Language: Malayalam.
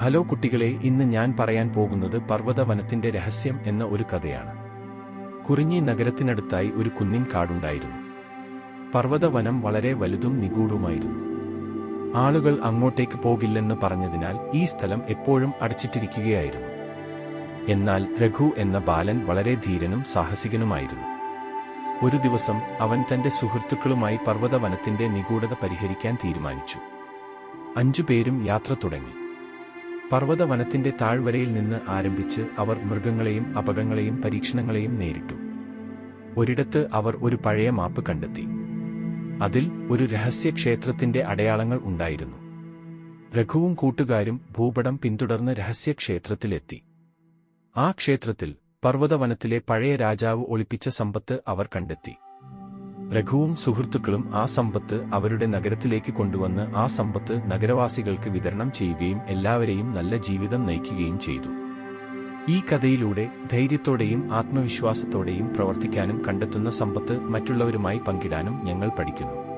ഹലോ കുട്ടികളെ ഇന്ന് ഞാൻ പറയാൻ പോകുന്നത് പർവതവനത്തിന്റെ രഹസ്യം എന്ന ഒരു കഥയാണ്. കുറിഞ്ഞി നഗരത്തിനടുത്തായി ഒരു കുന്നിൻ കാടുണ്ടായിരുന്നു. പർവതവനം വളരെ വലുതും നിഗൂഢവുമായിരുന്നു. ആളുകൾ അങ്ങോട്ടേക്ക് പോകില്ലെന്ന് പറഞ്ഞതിനാൽ ഈ സ്ഥലം എപ്പോഴും അടച്ചിട്ടിരിക്കുകയായിരുന്നു. എന്നാൽ രഘു എന്ന ബാലൻ വളരെ ധീരനും സാഹസികനുമായിരുന്നു. ഒരു ദിവസം അവൻ തന്റെ സുഹൃത്തുക്കളുമായി പർവതവനത്തിന്റെ നിഗൂഢത പരിഹരിക്കാൻ തീരുമാനിച്ചു. അഞ്ചുപേരും യാത്ര തുടങ്ങി. പർവതവനത്തിന്റെ താഴ്വരയിൽ നിന്ന് ആരംഭിച്ച് അവർ മൃഗങ്ങളെയും അപകങ്ങളെയും പരീക്ഷണങ്ങളെയും നേരിട്ടു. ഒരിടത്ത് അവർ ഒരു പഴയ മാപ്പ് കണ്ടെത്തി. അതിൽ ഒരു രഹസ്യ ക്ഷേത്രത്തിന്റെ അടയാളങ്ങൾ ഉണ്ടായിരുന്നു. രഘുവും കൂട്ടുകാരും ഭൂപടം പിന്തുടർന്ന് രഹസ്യ ക്ഷേത്രത്തിലെത്തി ആ ക്ഷേത്രത്തിൽ പർവതവനത്തിലെ പഴയ രാജാവ് ഒളിപ്പിച്ച സമ്പത്ത് അവർ കണ്ടെത്തി. രഘുവും സുഹൃത്തുക്കളും ആ സമ്പത്ത് അവരുടെ നഗരത്തിലേക്ക് കൊണ്ടുവന്ന് ആ സമ്പത്ത് നഗരവാസികൾക്ക് വിതരണം ചെയ്യുകയും എല്ലാവരെയും നല്ല ജീവിതം നയിക്കുകയും ചെയ്തു. ഈ കഥയിലൂടെ ധൈര്യത്തോടെയും ആത്മവിശ്വാസത്തോടെയും പ്രവർത്തിക്കാനും കണ്ടെത്തുന്ന സമ്പത്ത് മറ്റുള്ളവരുമായി പങ്കിടാനും ഞങ്ങൾ പഠിക്കുന്നു.